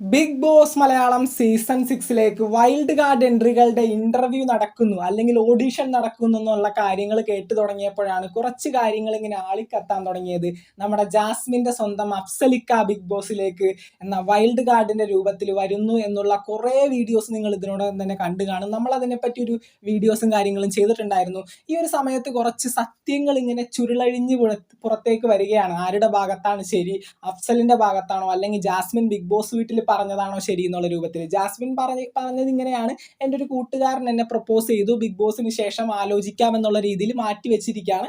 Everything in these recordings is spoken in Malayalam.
ബിഗ് ബോസ് മലയാളം സീസൺ സിക്സിലേക്ക് വൈൽഡ് കാർഡ് എൻട്രികളുടെ ഇന്റർവ്യൂ നടക്കുന്നു. അല്ലെങ്കിൽ ഓഡിഷൻ നടക്കുന്നു എന്നുള്ള കാര്യങ്ങൾ കേട്ടു തുടങ്ങിയപ്പോഴാണ് കുറച്ച് കാര്യങ്ങൾ ഇങ്ങനെ ആളിക്കത്താൻ തുടങ്ങിയത്. നമ്മുടെ ജാസ്മിന്റെ സ്വന്തം അഫ്സലിക്ക ബിഗ് ബോസിലേക്ക് എന്ന വൈൽഡ് കാർഡിന്റെ രൂപത്തിൽ വരുന്നു എന്നുള്ള കുറേ വീഡിയോസ് നിങ്ങൾ ഇതിനോടകം തന്നെ കണ്ടു കാണും. നമ്മൾ അതിനെപ്പറ്റി ഒരു വീഡിയോസും കാര്യങ്ങളും ചെയ്തിട്ടുണ്ടായിരുന്നു. ഈ ഒരു സമയത്ത് കുറച്ച് സത്യങ്ങൾ ഇങ്ങനെ ചുരുളഴിഞ്ഞ് പുറത്തേക്ക് വരികയാണ്. ആരുടെ ഭാഗത്താണ് ശരി? അഫ്സലിന്റെ ഭാഗത്താണോ? അല്ലെങ്കിൽ ജാസ്മിൻ ബിഗ് ബോസ് വീട്ടിൽ പറഞ്ഞതാണോ ശരി എന്നുള്ള രൂപത്തിൽ. ജാസ്മിൻ പറഞ്ഞ പറഞ്ഞത് ഇങ്ങനെയാണ്. എന്റെ ഒരു കൂട്ടുകാരൻ എന്നെ പ്രപ്പോസ് ചെയ്തു. ബിഗ് ബോസിന് ശേഷം ആലോചിക്കാം എന്നുള്ള രീതിയിൽ മാറ്റി വെച്ചിരിക്കുകയാണ്.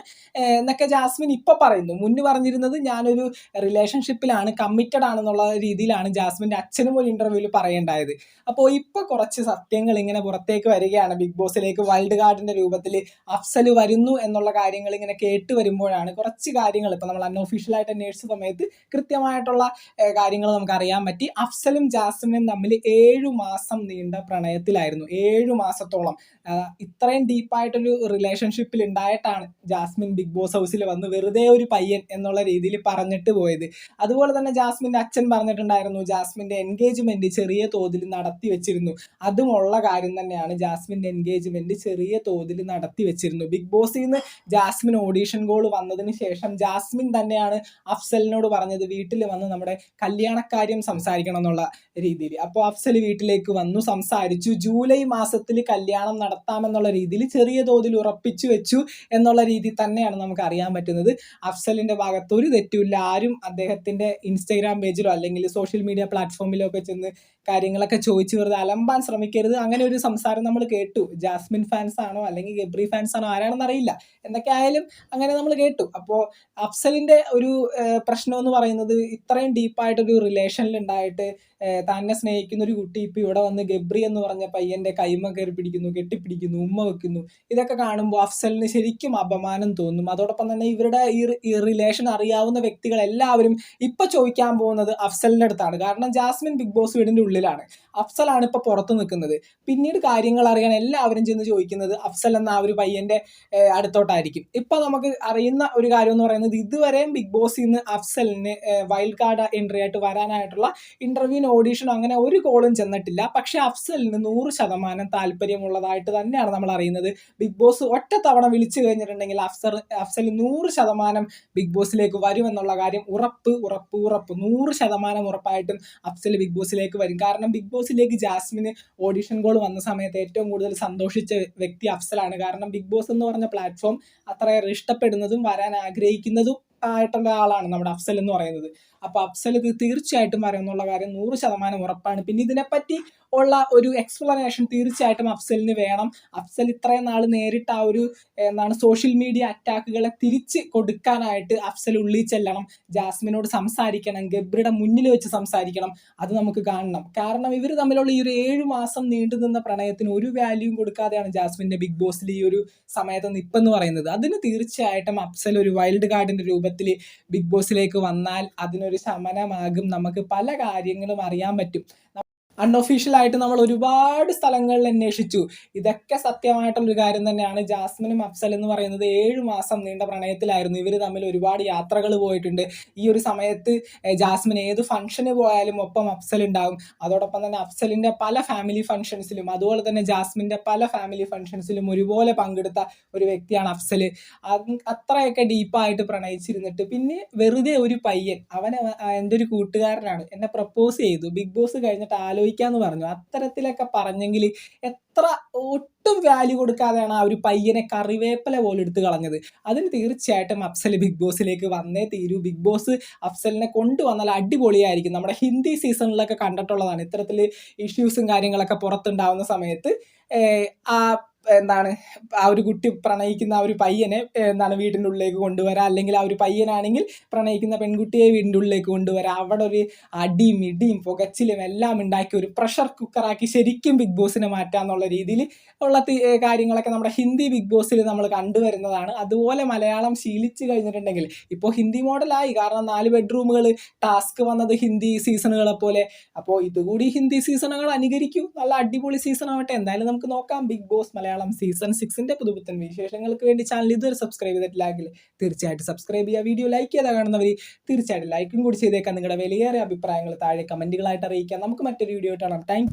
എന്നൊക്കെ ജാസ്മിൻ ഇപ്പൊ പറയുന്നു. മുന്നു പറഞ്ഞിരുന്നത് ഞാനൊരു റിലേഷൻഷിപ്പിലാണ് കമ്മിറ്റഡ് ആണെന്നുള്ള രീതിയിലാണ് ജാസ്മിന്റെ അച്ഛനും ഒരു ഇന്റർവ്യൂവിൽ പറയേണ്ടായത്. അപ്പോൾ ഇപ്പൊ കുറച്ച് സത്യങ്ങൾ ഇങ്ങനെ പുറത്തേക്ക് വരികയാണ്. ബിഗ് ബോസിലേക്ക് വൈൽഡ് കാർഡിന്റെ രൂപത്തിൽ അഫ്സൽ വരുന്നു എന്നുള്ള കാര്യങ്ങൾ ഇങ്ങനെ കേട്ട് വരുമ്പോഴാണ് കുറച്ച് കാര്യങ്ങൾ. ഇപ്പൊ നമ്മൾ അൺഒഫീഷ്യലായിട്ട് അന്വേഷിച്ച സമയത്ത് കൃത്യമായിട്ടുള്ള കാര്യങ്ങൾ നമുക്ക് അറിയാൻ പറ്റി. അഫ്സലും ജാസ്മിനും തമ്മിൽ ഏഴു മാസം നീണ്ട പ്രണയത്തിലായിരുന്നു. ഏഴു മാസത്തോളം. ഇത്രയും ഡീപ്പായിട്ടൊരു റിലേഷൻഷിപ്പിൽ ഉണ്ടായിട്ടാണ് ജാസ്മിൻ ബിഗ് ബോസ് ഹൗസിൽ വന്ന് വെറുതെ ഒരു പയ്യൻ എന്നുള്ള രീതിയിൽ പറഞ്ഞിട്ട് പോയത്. അതുപോലെ തന്നെ ജാസ്മിന്റെ അച്ഛൻ പറഞ്ഞിട്ടുണ്ടായിരുന്നു ജാസ്മിന്റെ എൻഗേജ്മെന്റ് ചെറിയ തോതിൽ നടത്തി വെച്ചിരുന്നു. അതും ഉള്ള കാര്യം തന്നെയാണ് ജാസ്മിന്റെ എൻഗേജ്മെന്റ് ചെറിയ തോതിൽ നടത്തി വെച്ചിരുന്നു. ബിഗ് ബോസിൽ നിന്ന് ജാസ്മിൻ ഓഡീഷൻ ഗോൾ വന്നതിന് ശേഷം ജാസ്മിൻ തന്നെയാണ് അഫ്സലിനോട് പറഞ്ഞത് വീട്ടിൽ വന്ന് നമ്മുടെ കല്യാണക്കാര്യം സംസാരിക്കണം എന്നുള്ള രീതിയിൽ. അപ്പോൾ അഫ്സൽ വീട്ടിലേക്ക് വന്നു സംസാരിച്ചു. ജൂലൈ മാസത്തിൽ കല്യാണം നടത്താമെന്നുള്ള രീതിയിൽ ചെറിയ തോതിൽ ഉറപ്പിച്ചു വെച്ചു എന്നുള്ള രീതി തന്നെയാണ് നമുക്ക് അറിയാൻ പറ്റുന്നത്. അഫ്സലിന്റെ ഭാഗത്ത് ഒരു തെറ്റുമില്ല. ആരും അദ്ദേഹത്തിന്റെ ഇൻസ്റ്റാഗ്രാം പേജിലോ അല്ലെങ്കിൽ സോഷ്യൽ മീഡിയ പ്ലാറ്റ്ഫോമിലോ ഒക്കെ ചെന്ന് കാര്യങ്ങളൊക്കെ ചോദിച്ചു വെറുതെ അലമ്പാൻ ശ്രമിക്കരുത്. അങ്ങനെ ഒരു സംസാരം നമ്മൾ കേട്ടു. ജാസ്മിൻ ഫാൻസ് ആണോ അല്ലെങ്കിൽ ഗബ്രി ഫാൻസ് ആണോ ആരാണെന്ന് അറിയില്ല. എന്തൊക്കെ ആയാലും അങ്ങനെ നമ്മൾ കേട്ടു. അപ്പോൾ അഫ്സലിന്റെ ഒരു പ്രശ്നം എന്ന് പറയുന്നത് ഇത്രയും ഡീപ്പായിട്ടൊരു റിലേഷനിൽ ഉണ്ടായിട്ട് തന്നെ സ്നേഹിക്കുന്ന ഒരു കുട്ടി ഇപ്പൊ ഇവിടെ വന്ന് ഗബ്രി എന്ന് പറഞ്ഞ പയ്യന്റെ കൈമ കയറി പിടിക്കുന്നു. കെട്ടിപ്പിടിക്കുന്നു ഉമ്മ വെക്കുന്നു. ഇതൊക്കെ കാണുമ്പോൾ അഫ്സലിന് ശരിക്കും അപമാനം തോന്നും. അതോടൊപ്പം തന്നെ ഇവരുടെ ഈ റിലേഷൻ അറിയാവുന്ന വ്യക്തികൾ എല്ലാവരും ഇപ്പൊ ചോദിക്കാൻ പോകുന്നത് അഫ്സലിന്റെ അടുത്താണ് കാരണം ജാസ്മിൻ ബിഗ് ബോസ് വീടിന്റെ ഉള്ളിലാണ്. അഫ്സലാണ് ഇപ്പൊ പുറത്ത് നിൽക്കുന്നത്. പിന്നീട് കാര്യങ്ങൾ അറിയാൻ എല്ലാവരും ചെന്ന് ചോദിക്കുന്നത് അഫ്സൽ എന്ന ആ ഒരു പയ്യന്റെ അടുത്തോട്ടായിരിക്കും. ഇപ്പൊ നമുക്ക് അറിയുന്ന ഒരു കാര്യം എന്ന് പറയുന്നത് ഇതുവരെയും ബിഗ് ബോസിൽ നിന്ന് അഫ്സലിന് വൈൽഡ് കാർഡ് എൻട്രി ആയിട്ട് വരാനായിട്ടുള്ള ഇന്റർവ്യൂവിന് ഓഡീഷനോ അങ്ങനെ ഒരു കോളും ചെന്നിട്ടില്ല. പക്ഷെ അഫ്സലിന് നൂറ് ശതമാനം താല്പര്യമുള്ളതായിട്ട് തന്നെയാണ് നമ്മൾ അറിയുന്നത്. ബിഗ് ബോസ് ഒറ്റ തവണ വിളിച്ചു കഴിഞ്ഞിട്ടുണ്ടെങ്കിൽ അഫ്സൽ അഫ്സൽ നൂറ് ശതമാനം ബിഗ് ബോസിലേക്ക് വരുമെന്നുള്ള കാര്യം ഉറപ്പ് ഉറപ്പ് ഉറപ്പ്. നൂറ് ശതമാനം ഉറപ്പായിട്ടും അഫ്സൽ ബിഗ് ബോസിലേക്ക് വരും. കാരണം ബിഗ് ബോസിലേക്ക് ജാസ്മിന് ഓഡിഷൻ കോൾ വന്ന സമയത്ത് ഏറ്റവും കൂടുതൽ സന്തോഷിച്ച വ്യക്തി അഫ്സലാണ്. കാരണം ബിഗ് ബോസ് എന്ന് പറഞ്ഞ പ്ലാറ്റ്ഫോം അത്രയേറെ ഇഷ്ടപ്പെടുന്നതും വരാൻ ആഗ്രഹിക്കുന്നതും ആയിട്ടുള്ള ആളാണ് നമ്മുടെ അഫ്സൽ എന്ന് പറയുന്നത്. അപ്പൊ അഫ്സൽ ഇത് തീർച്ചയായിട്ടും വരും എന്നുള്ള കാര്യം നൂറ് ശതമാനം ഉറപ്പാണ്. പിന്നെ ഇതിനെപ്പറ്റി ഉള്ള ഒരു എക്സ്പ്ലനേഷൻ തീർച്ചയായിട്ടും അഫ്സലിന് വേണം. അഫ്സൽ ഇത്രയും നാൾ നേരിട്ട് ആ ഒരു എന്താണ് സോഷ്യൽ മീഡിയ അറ്റാക്കുകളെ തിരിച്ച് കൊടുക്കാനായിട്ട് അഫ്സൽ ഉള്ളിൽ ചെല്ലണം. ജാസ്മിനോട് സംസാരിക്കണം. ഗബ്രിയുടെ മുന്നിൽ വെച്ച് സംസാരിക്കണം. അത് നമുക്ക് കാണണം. കാരണം ഇവർ തമ്മിലുള്ള ഈ ഒരു ഏഴു മാസം നീണ്ടു നിന്ന പ്രണയത്തിന് ഒരു വാല്യൂ കൊടുക്കാതെയാണ് ജാസ്മിന്റെ ബിഗ് ബോസിൽ ഈ ഒരു സമയത്ത് നിപ്പെന്ന് പറയുന്നത്. അതിന് തീർച്ചയായിട്ടും അഫ്സൽ ഒരു വൈൽഡ് കാർഡിന്റെ രൂപത്തിൽ ബിഗ് ബോസിലേക്ക് വന്നാൽ അതിനൊരു ശമനമാകും നമുക്ക് പല കാര്യങ്ങളും അറിയാൻ പറ്റും അൺഒഫീഷ്യലായിട്ട് നമ്മൾ ഒരുപാട് സ്ഥലങ്ങളിൽ അന്വേഷിച്ചു. ഇതൊക്കെ സത്യമായിട്ടുള്ളൊരു കാര്യം തന്നെയാണ്. ജാസ്മിനും അഫ്സൽ എന്ന് പറയുന്നത് ഏഴ് മാസം നീണ്ട പ്രണയത്തിലായിരുന്നു. ഇവർ തമ്മിൽ ഒരുപാട് യാത്രകൾ പോയിട്ടുണ്ട്. ഈ ഒരു സമയത്ത് ജാസ്മിൻ ഏത് ഫംഗ്ഷന് പോയാലും ഒപ്പം അഫ്സൽ ഉണ്ടാകും അതോടൊപ്പം തന്നെ അഫ്സലിന്റെ പല ഫാമിലി ഫംഗ്ഷൻസിലും അതുപോലെ തന്നെ ജാസ്മിന്റെ പല ഫാമിലി ഫംഗ്ഷൻസിലും ഒരുപോലെ പങ്കെടുത്ത ഒരു വ്യക്തിയാണ് അഫ്സൽ. അത് അത്രയൊക്കെ ഡീപ്പായിട്ട് പ്രണയിച്ചിരുന്നിട്ട് പിന്നെ വെറുതെ ഒരു പയ്യൻ അവൻ എന്റെ ഒരു കൂട്ടുകാരനാണ്. എന്നെ പ്രപ്പോസ് ചെയ്തു. ബിഗ് ബോസ് കഴിഞ്ഞിട്ട് ആലോചിക്കാന്ന് പറഞ്ഞു. അത്തരത്തിലൊക്കെ പറഞ്ഞെങ്കിൽ എത്ര ഒട്ടും വാല്യൂ കൊടുക്കാതെയാണ് ആ ഒരു പയ്യനെ കറിവേപ്പില പോലെ എടുത്തു കളഞ്ഞത്. അതിന് തീർച്ചയായിട്ടും അഫ്സൽ ബിഗ് ബോസിലേക്ക് വന്നേ തീരൂ. ബിഗ് ബോസ് അഫ്സലിനെ കൊണ്ടുവന്നാൽ അടിപൊളിയായിരിക്കും. നമ്മുടെ ഹിന്ദി സീസണിലൊക്കെ കണ്ടിട്ടുള്ളതാണ്. ഇത്തരത്തിൽ ഇഷ്യൂസും കാര്യങ്ങളൊക്കെ പുറത്തുണ്ടാവുന്ന സമയത്ത് ആ എന്താണ് ആ ഒരു കുട്ടി പ്രണയിക്കുന്ന ആ ഒരു പയ്യനെ എന്താണ് വീടിന്റെ ഉള്ളിലേക്ക് കൊണ്ടുവരാം. അല്ലെങ്കിൽ ആ ഒരു പയ്യനാണെങ്കിൽ പ്രണയിക്കുന്ന പെൺകുട്ടിയെ വീടിന്റെ ഉള്ളിലേക്ക് കൊണ്ടുവരാം. അവിടെ ഒരു അടിയും ഇടിയും പുകച്ചിലും എല്ലാം ഉണ്ടാക്കി ഒരു പ്രഷർ കുക്കറാക്കി ശരിക്കും ബിഗ് ബോസിനെ മാറ്റാന്നുള്ള രീതിയിൽ ഉള്ള കാര്യങ്ങളൊക്കെ നമ്മുടെ ഹിന്ദി ബിഗ് ബോസിൽ നമ്മൾ കണ്ടുവരുന്നതാണ്. അതുപോലെ മലയാളം ശീലിച്ചു കഴിഞ്ഞിട്ടുണ്ടെങ്കിൽ ഇപ്പോൾ ഹിന്ദി മോഡലായി. കാരണം നാല് ബെഡ്റൂമുകൾ ടാസ്ക് വന്നത് ഹിന്ദി സീസണുകളെ പോലെ. അപ്പോൾ ഇതുകൂടി ഹിന്ദി സീസണുകൾ അനുകരിക്കൂ. നല്ല അടിപൊളി സീസൺ ആവട്ടെ. എന്തായാലും നമുക്ക് നോക്കാം. Big Boss Malayalam Malayalam season സിക്സിന്റെ പുതുപുത്തൻ വിശേഷങ്ങൾക്ക് വേണ്ടി ചാനൽ ഇതുവരെ സബ്സ്ക്രൈബ് ചെയ്തിട്ടില്ലെങ്കിൽ തീർച്ചയായിട്ടും സബ്സ്ക്രൈബ് ചെയ്യുക. വീഡിയോ ലൈക്ക് ചെയ്താൽ കാണുന്നവർ തീർച്ചയായിട്ടും ലൈക്കും കൂടി ചെയ്തേക്കാം. നിങ്ങളുടെ വിലയേറെ അഭിപ്രായങ്ങൾ താഴെ കമന്റുകളായിട്ട് അറിയിക്കാം. നമുക്ക് മറ്റൊരു വീഡിയോ കാണാം. താങ്ക്